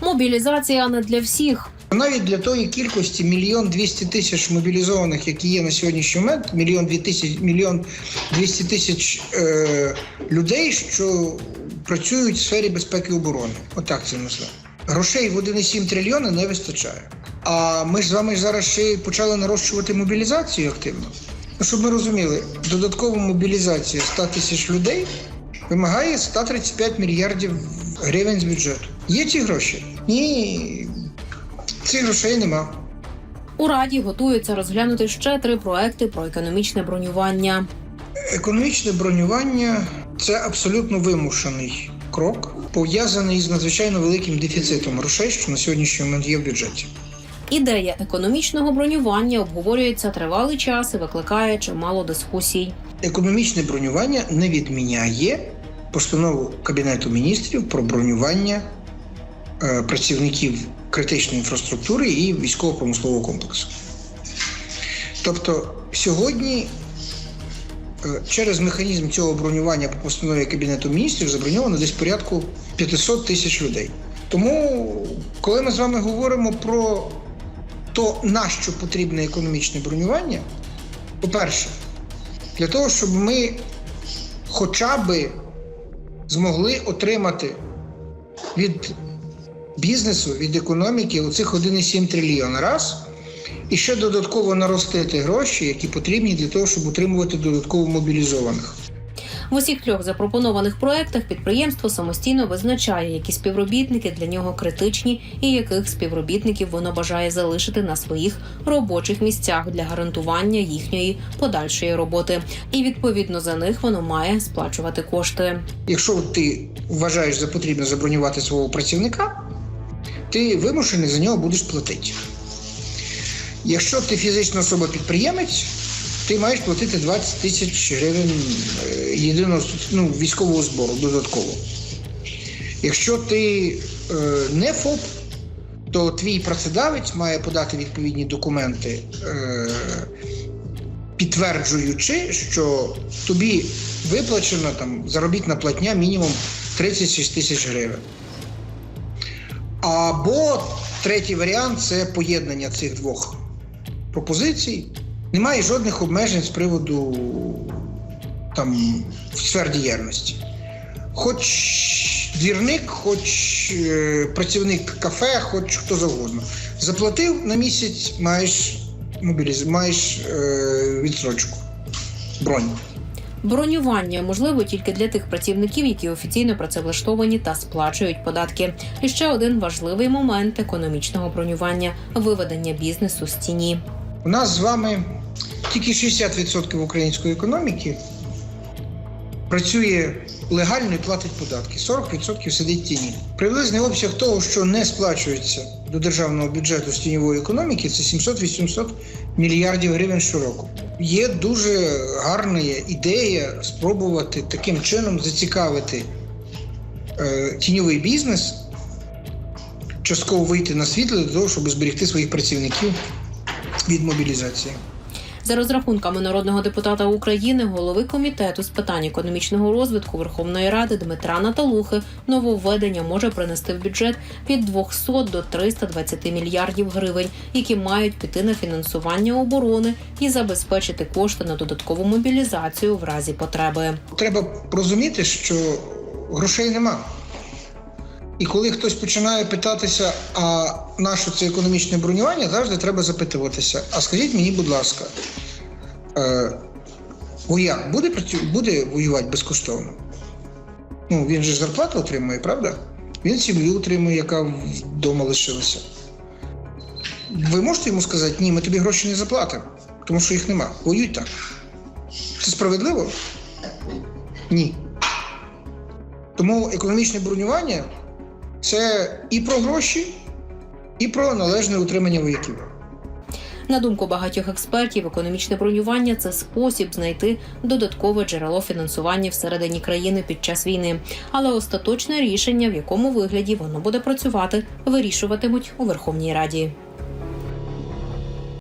Мобілізація не для всіх. Навіть для тої кількості мільйон двісті тисяч мобілізованих, які є на сьогоднішній момент, мільйон дві тисяч, мільйон двісті тисяч е, людей, що працюють в сфері безпеки і оборони. Отак це назвемо. Грошей в 1,7 трильйона не вистачає. А ми ж з вами зараз ще й почали нарощувати мобілізацію активно. Ну, щоб ми розуміли, додаткова мобілізація 100 тисяч людей вимагає 135 мільярдів гривень з бюджету. Є ці гроші? Ні, цих грошей нема. У раді готуються розглянути ще три проекти про економічне бронювання. Економічне бронювання це абсолютно вимушений крок, пов'язаний з надзвичайно великим дефіцитом грошей, що на сьогоднішній момент є в бюджеті. Ідея економічного бронювання обговорюється тривалий час і викликає чимало дискусій. Економічне бронювання не відміняє постанову Кабінету міністрів про бронювання працівників критичної інфраструктури і військово-промислового комплексу. Тобто сьогодні е, через механізм цього бронювання по постанові Кабінету міністрів заброньовано десь порядку 500 тисяч людей. Тому, коли ми з вами говоримо про то, на що потрібне економічне бронювання, по-перше, для того, щоб ми хоча би змогли отримати від бізнесу, від економіки оцих 1,7 трильйона раз, і ще додатково наростити гроші, які потрібні для того, щоб утримувати додатково мобілізованих. В усіх трьох запропонованих проектах підприємство самостійно визначає, які співробітники для нього критичні і яких співробітників воно бажає залишити на своїх робочих місцях для гарантування їхньої подальшої роботи. І відповідно за них воно має сплачувати кошти. Якщо ти вважаєш за потрібне забронювати свого працівника, ти вимушений за нього будеш платити. Якщо ти фізична особа-підприємець, ти маєш платити 20 тисяч гривень е, єдиного ну, військового збору додатково. Якщо ти е, не ФОП, то твій працедавець має подати відповідні документи, е, підтверджуючи, що тобі виплачена там заробітна платня мінімум 36 тисяч гривень. Або третій варіант це поєднання цих двох пропозицій. Немає жодних обмежень з приводу там сфер діяльності. Хоч двірник, хоч е, працівник кафе, хоч хто завгодно. Заплатив на місяць, маєш мобіліз... маєш е, відсрочку, бронь. Бронювання можливо тільки для тих працівників, які офіційно працевлаштовані та сплачують податки. І ще один важливий момент економічного бронювання виведення бізнесу з тіні. У нас з вами тільки 60% української економіки працює легально і платить податки. 40% сидить тіні. Приблизний обсяг того, що не сплачується до державного бюджету з тіньової економіки, це 700-800 мільярдів гривень щороку. Є дуже гарна ідея спробувати таким чином зацікавити е, тіньовий бізнес, частково вийти на світло для того, щоб зберегти своїх працівників від мобілізації. За розрахунками народного депутата України, голови комітету з питань економічного розвитку Верховної Ради Дмитра Наталухи, нововведення може принести в бюджет від 200 до 320 мільярдів гривень, які мають піти на фінансування оборони і забезпечити кошти на додаткову мобілізацію в разі потреби. Треба розуміти, що грошей нема. І коли хтось починає питатися, а на що це економічне бронювання, завжди треба запитуватися. А скажіть мені, будь ласка, е, вояк буде, буде воювати безкоштовно? Ну, він же зарплату отримує, правда? Він сім'ю отримує, яка вдома лишилася. Ви можете йому сказати, ні, ми тобі гроші не заплатимо, тому що їх нема. Воюй так. Це справедливо? Ні. Тому економічне бронювання це і про гроші, і про належне утримання вояків. На думку багатьох експертів, економічне бронювання це спосіб знайти додаткове джерело фінансування всередині країни під час війни. Але остаточне рішення, в якому вигляді воно буде працювати, вирішуватимуть у Верховній Раді.